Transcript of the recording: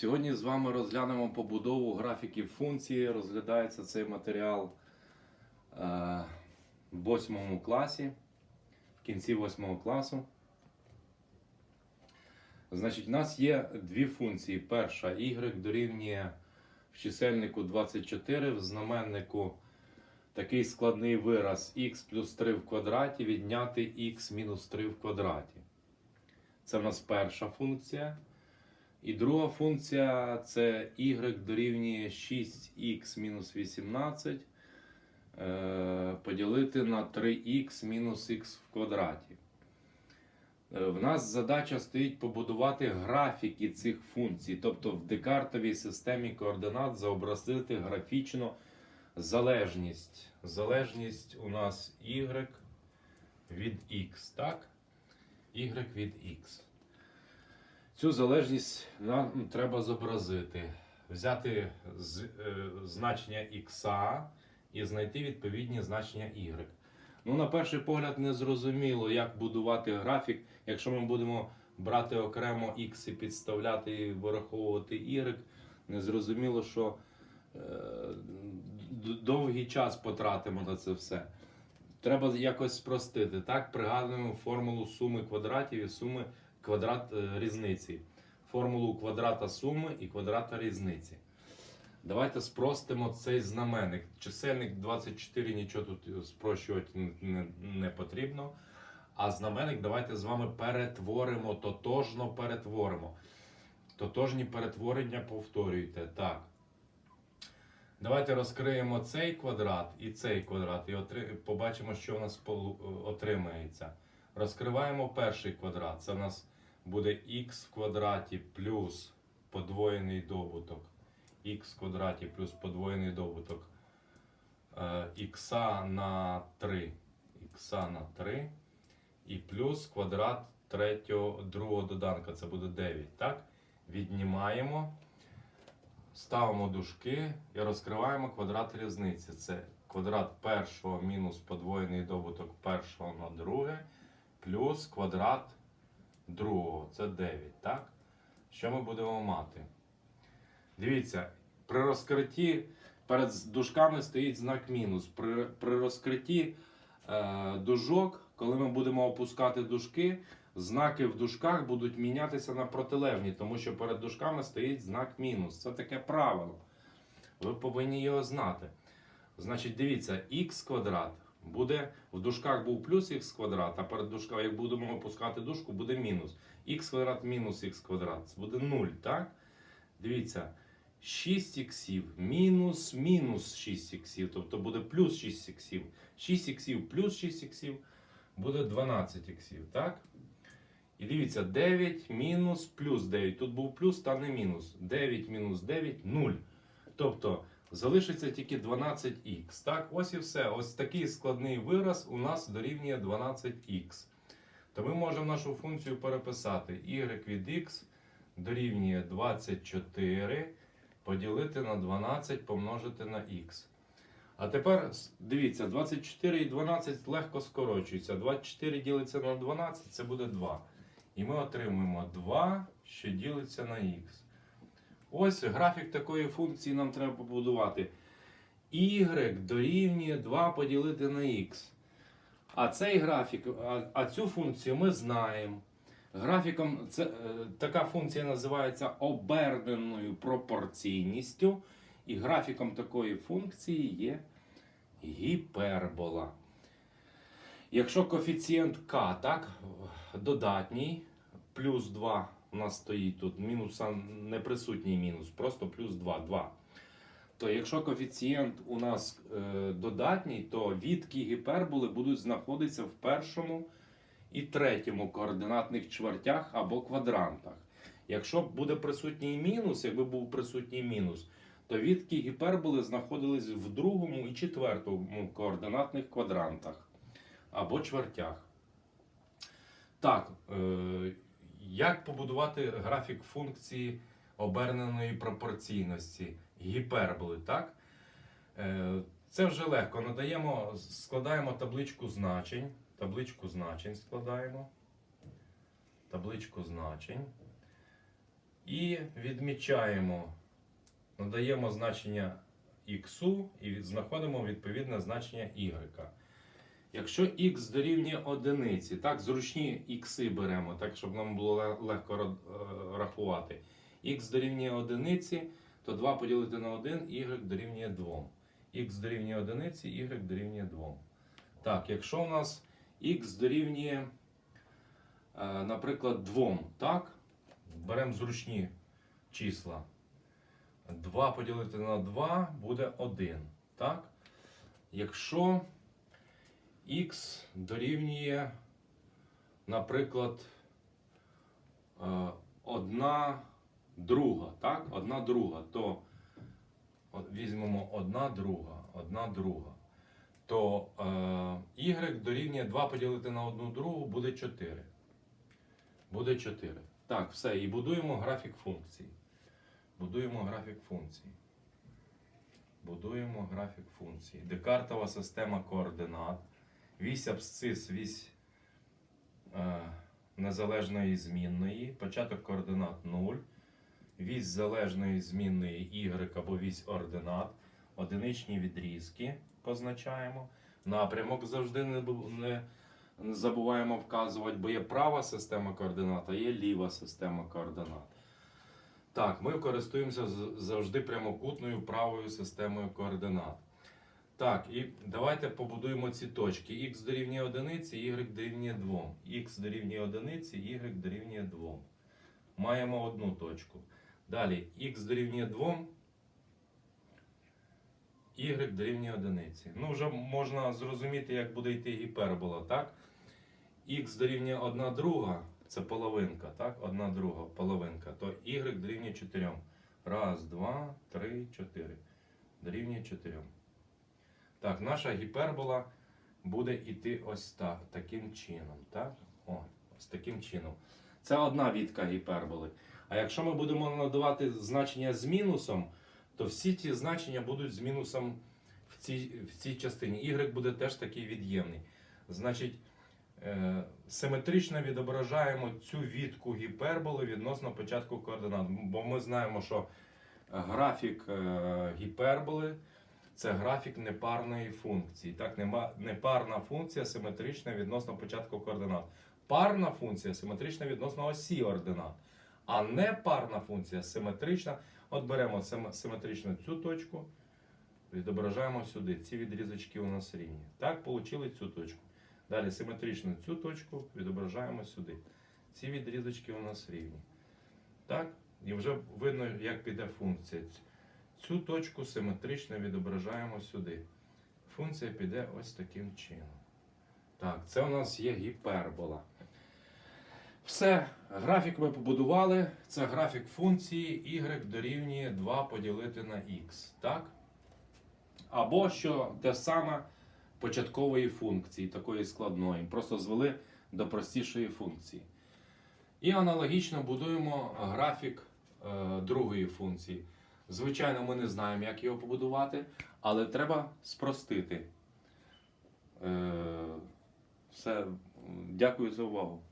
Сьогодні з вами розглянемо побудову графіків функції. Розглядається цей матеріал е, в 8 класі, в кінці 8 класу. Значить, у нас є дві функції. Перша y дорівнює в чисельнику 24, в знаменнику такий складний вираз x плюс 3 в квадраті відняти x мінус 3 в квадраті. Це в нас перша функція. І друга функція це y дорівнює 6x мінус 18 е, поділити на 3x мінус х в квадраті. Е, В нас задача стоїть побудувати графіки цих функцій, тобто в декартовій системі координат зобразити графічно залежність. Залежність у нас y від x, так? y від x. Цю залежність нам треба зобразити, взяти з, е, значення x і знайти відповідні значення y. Ну, на перший погляд, не зрозуміло, як будувати графік, якщо ми будемо брати окремо x і підставляти і вираховувати y. Незрозуміло, що е, довгий час потратимо на це все. Треба якось спростити. Так, пригадуємо формулу суми квадратів і суми квадрат е, різниці. Формулу квадрата суми і квадрата різниці. Давайте спростимо цей знаменник. Чисельник 24 нічого тут спрощувати не, не, потрібно. А знаменник давайте з вами перетворимо, тотожно перетворимо. Тотожні перетворення повторюйте. Так. Давайте розкриємо цей квадрат і цей квадрат, і побачимо, що у нас полу- отримається. Розкриваємо перший квадрат. Це у нас буде х в квадраті плюс подвоєний добуток. х в квадраті плюс подвоєний добуток х на 3. х на 3. І плюс квадрат третього, другого доданка. Це буде 9. Так? Віднімаємо. Ставимо дужки і розкриваємо квадрат різниці. Це квадрат першого мінус подвоєний добуток першого на друге, плюс квадрат другого. Це 9. Так? Що ми будемо мати? Дивіться, при розкритті перед дужками стоїть знак мінус. При, при розкритті е, дужок, коли ми будемо опускати дужки, знаки в дужках будуть мінятися на протилежні, тому що перед дужками стоїть знак мінус. Це таке правило. Ви повинні його знати. Значить, дивіться, х квадрат буде в дужках був плюс х квадрат, а перед дужками, як будемо опускати дужку, буде мінус. х квадрат мінус х квадрат. Це буде 0, так? Дивіться, 6 іксів мінус мінус 6 іксів, тобто буде плюс 6 іксів. 6 іксів плюс 6 іксів буде 12 іксів, так? І дивіться, 9 мінус плюс 9. Тут був плюс, стане мінус. 9 мінус 9 0. Тобто залишиться тільки 12х. Так, ось і все. Ось такий складний вираз у нас дорівнює 12х. То ми можемо нашу функцію переписати. y від x дорівнює 24 поділити на 12 помножити на х. А тепер дивіться, 24 і 12 легко скорочуються. 24 ділиться на 12, це буде 2. І ми отримуємо 2, що ділиться на х. Ось графік такої функції нам треба побудувати. y дорівнює 2 поділити на х. А цей графік, а, а цю функцію ми знаємо. Графіком це, е, така функція називається оберненою пропорційністю. І графіком такої функції є гіпербола. Якщо коефіцієнт k так, додатній, плюс 2 у нас стоїть тут, мінуса не присутній мінус, просто плюс 2, 2. То якщо коефіцієнт у нас е, додатній, то відки гіперболи будуть знаходитися в першому і третьому координатних чвертях або квадрантах. Якщо буде присутній мінус, якби був присутній мінус, то відки гіперболи знаходились в другому і четвертому координатних квадрантах або чвертях. Так, е, як побудувати графік функції оберненої пропорційності гіперболи, так? Е, це вже легко. Надаємо, складаємо табличку значень. Табличку значень складаємо. Табличку значень. І відмічаємо, надаємо значення х і знаходимо відповідне значення y. Якщо х дорівнює одиниці, так, зручні ікси беремо, так, щоб нам було легко е, рахувати. х дорівнює одиниці, то 2 поділити на 1, y дорівнює 2. х дорівнює одиниці, y дорівнює 2. Так, якщо у нас х дорівнює, е, наприклад, 2, так, беремо зручні числа. 2 поділити на 2 буде 1. Так? Якщо х дорівнює, наприклад, е, одна друга, так? Одна друга, то візьмемо одна друга, одна друга, то е, y дорівнює 2 поділити на одну другу буде 4. Буде 4. Так, все. І будуємо графік функцій. Будуємо графік функцій. Будуємо графік функцій. Декартова система координат. Вісь абсцис, вісь е, незалежної змінної. Початок координат 0. Вісь залежної змінної y або вісь ординат. Одиничні відрізки позначаємо. Напрямок завжди не, не забуваємо вказувати, бо є права система координат, а є ліва система координат. Так, ми користуємося завжди прямокутною правою системою координат. Так, і давайте побудуємо ці точки. Х дорівнює одиниці, y дорівнює 2. Х дорівнює одиниці, y дорівнює 2. Маємо одну точку. Далі х дорівнює 2, y дорівнює одиниці. Ну, вже можна зрозуміти, як буде йти гіпербола, так? Х дорівнює 1 друга, це половинка, так? 1 друга половинка, то y дорівнює 4. Раз, два, три, чотири. Дорівнює 4. Так, наша гіпербола буде йти ось так, таким чином. Так? О, ось таким чином. Це одна відка гіперболи. А якщо ми будемо надавати значення з мінусом, то всі ті значення будуть з мінусом в цій, в цій частині. Y буде теж такий від'ємний. Значить, е, симетрично відображаємо цю відку гіперболи відносно початку координат. Бо ми знаємо, що графік е, гіперболи це графік непарної функції. Так, нема- непарна функція симетрична відносно початку координат. Парна функція симетрична відносно осі ординат. А непарна функція симетрична. От беремо симетрично цю точку, відображаємо сюди. Ці відрізочки у нас рівні. Так, отримали цю точку. Далі симетрично цю точку відображаємо сюди. Ці відрізочки у нас рівні. Так? І вже видно, як піде функція. Цю точку симетрично відображаємо сюди. Функція піде ось таким чином. Так, це у нас є гіпербола. Все, графік ми побудували. Це графік функції y дорівнює 2 поділити на x. Так? Або що те саме початкової функції, такої складної. Просто звели до простішої функції. І аналогічно будуємо графік е, другої функції. Звичайно, ми не знаємо, як його побудувати, але треба спростити. Е, все. Дякую за увагу.